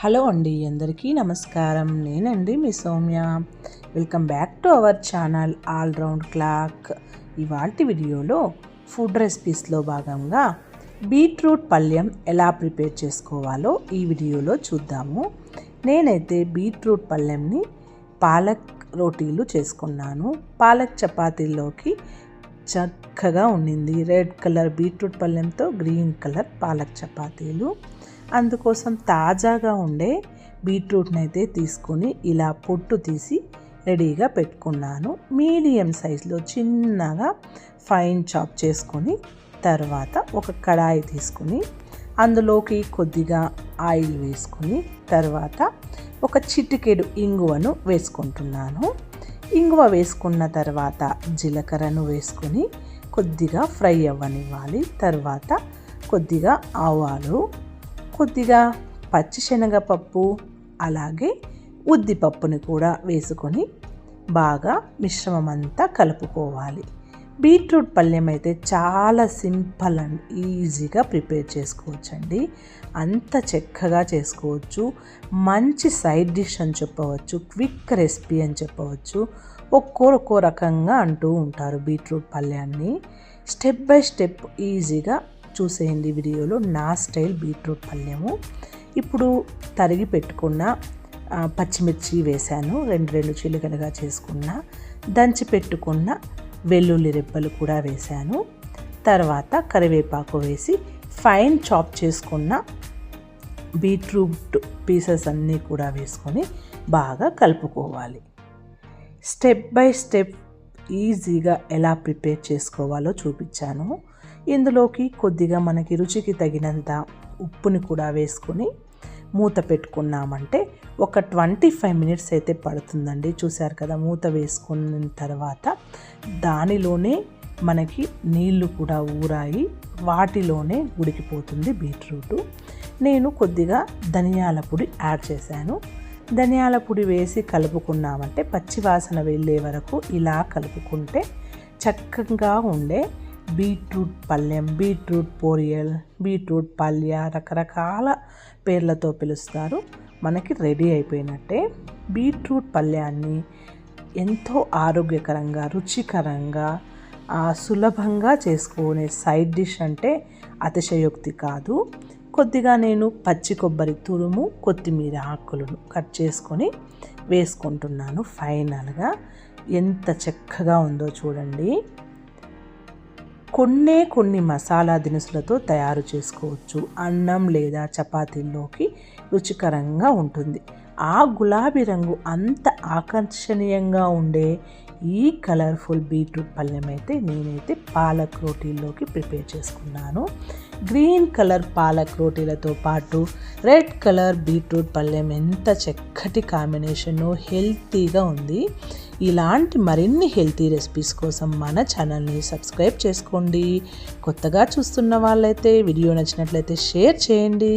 Hello అండి అందరికీ నమస్కారం. నేనండి మీ Soumya. Welcome back to our channel all round clock. ఇవాటి వీడియోలో ఫుడ్ రెసిపీస్లో భాగంగా బీట్రూట్ పళ్ళెం ఎలా ప్రిపేర్ చేసుకోవాలో ఈ వీడియోలో చూద్దాము. నేనైతే బీట్రూట్ పళ్ళెంని పాలక్ రోటీలు చేసుకున్నాను. పాలక్ చపాతీల్లోకి చక్కగా ఉండింది రెడ్ కలర్ బీట్రూట్ పళ్ళెంతో గ్రీన్ కలర్ పాలక్ చపాతీలు. అందుకోసం తాజాగా ఉండే బీట్రూట్ని అయితే తీసుకొని ఇలా పొట్టు తీసి రెడీగా పెట్టుకున్నాను. మీడియం సైజులో చిన్నగా ఫైన్ చాప్ చేసుకొని తర్వాత ఒక కడాయి తీసుకుని అందులోకి కొద్దిగా ఆయిల్ వేసుకుని తర్వాత ఒక చిటికెడు ఇంగువను వేసుకుంటున్నాను. ఇంగువ వేసుకున్న తర్వాత జీలకర్రను వేసుకొని కొద్దిగా ఫ్రై అవ్వనివ్వాలి. తర్వాత కొద్దిగా ఆవాలు కొద్దిగా పచ్చిశనగపప్పు అలాగే ఉద్దిపప్పుని కూడా వేసుకొని బాగా మిశ్రమం అంతా కలుపుకోవాలి. బీట్రూట్ పళ్ళెం అయితే చాలా సింపుల్ అండ్ ఈజీగా ప్రిపేర్ చేసుకోవచ్చండి. అంత చక్కగా చేసుకోవచ్చు. మంచి సైడ్ డిష్ అని చెప్పవచ్చు క్విక్ రెసిపీ అని చెప్పవచ్చు. ఒక్కో ఒక్కో రకంగా అంటూ ఉంటారు బీట్రూట్ పళ్ళెన్ని స్టెప్ బై స్టెప్ ఈజీగా చూసేయండి వీడియోలో నా స్టైల్ బీట్రూట్ పళ్ళెము. ఇప్పుడు తరిగి పెట్టుకున్న పచ్చిమిర్చి వేశాను. రెండు రెండు చిలుకలుగా చేసుకున్న దంచి పెట్టుకున్న వెల్లుల్లి రెబ్బలు కూడా వేశాను. తర్వాత కరివేపాకు వేసి ఫైన్ చాప్ చేసుకున్న బీట్రూట్ పీసెస్ అన్నీ కూడా వేసుకొని బాగా కలుపుకోవాలి. స్టెప్ బై స్టెప్ ఈజీగా ఎలా ప్రిపేర్ చేసుకోవాలో చూపించాను. ఇందులోకి కొద్దిగా మనకి రుచికి తగినంత ఉప్పుని కూడా వేసుకొని మూత పెట్టుకున్నామంటే ఒక ట్వంటీ ఫైవ్ మినిట్స్ అయితే పడుతుందండి. చూశారు కదా మూత వేసుకున్న తర్వాత దానిలోనే మనకి నీళ్ళు కూడా ఊరాయి వాటిలోనే ఉడికిపోతుంది బీట్రూటు. నేను కొద్దిగా ధనియాల పొడి యాడ్ చేశాను. ధనియాల పొడి వేసి కలుపుకున్నామంటే పచ్చివాసన వెళ్ళే వరకు ఇలా కలుపుకుంటే చక్కగా ఉండే బీట్రూట్ పళ్ళెం బీట్రూట్ పోరియల్ బీట్రూట్ పల్య రకరకాల పేర్లతో పిలుస్తారు. మనకి రెడీ అయిపోయినట్టే బీట్రూట్ పళ్ళ్యాన్ని ఎంతో ఆరోగ్యకరంగా రుచికరంగా సులభంగా చేసుకునే సైడ్ డిష్ అంటే అతిశయోక్తి కాదు. కొద్దిగా నేను పచ్చి కొబ్బరి తురుము కొత్తిమీర ఆకులను కట్ చేసుకొని వేసుకుంటున్నాను ఫైనల్గా. ఎంత చక్కగా ఉందో చూడండి. కొన్నే కొన్ని మసాలా దినుసులతో తయారు చేసుకోవచ్చు. అన్నం లేదా చపాతీల్లోకి రుచికరంగా ఉంటుంది. ఆ గులాబీ రంగు అంత ఆకర్షణీయంగా ఉండే ఈ కలర్ఫుల్ బీట్రూట్ పళ్ళెం అయితే నేనైతే పాలక్ రోటీల్లోకి ప్రిపేర్ చేసుకున్నాను. గ్రీన్ కలర్ పాలక్ రోటీలతో పాటు రెడ్ కలర్ బీట్రూట్ పళ్ళెం ఎంత చక్కటి కాంబినేషను హెల్తీగా ఉంది. ఇలాంటి మరిన్ని హెల్తీ రెసిపీస్ కోసం మన ఛానల్ని సబ్స్క్రైబ్ చేసుకోండి. కొత్తగా చూస్తున్న వాళ్ళైతే వీడియో నచ్చినట్లయితే షేర్ చేయండి.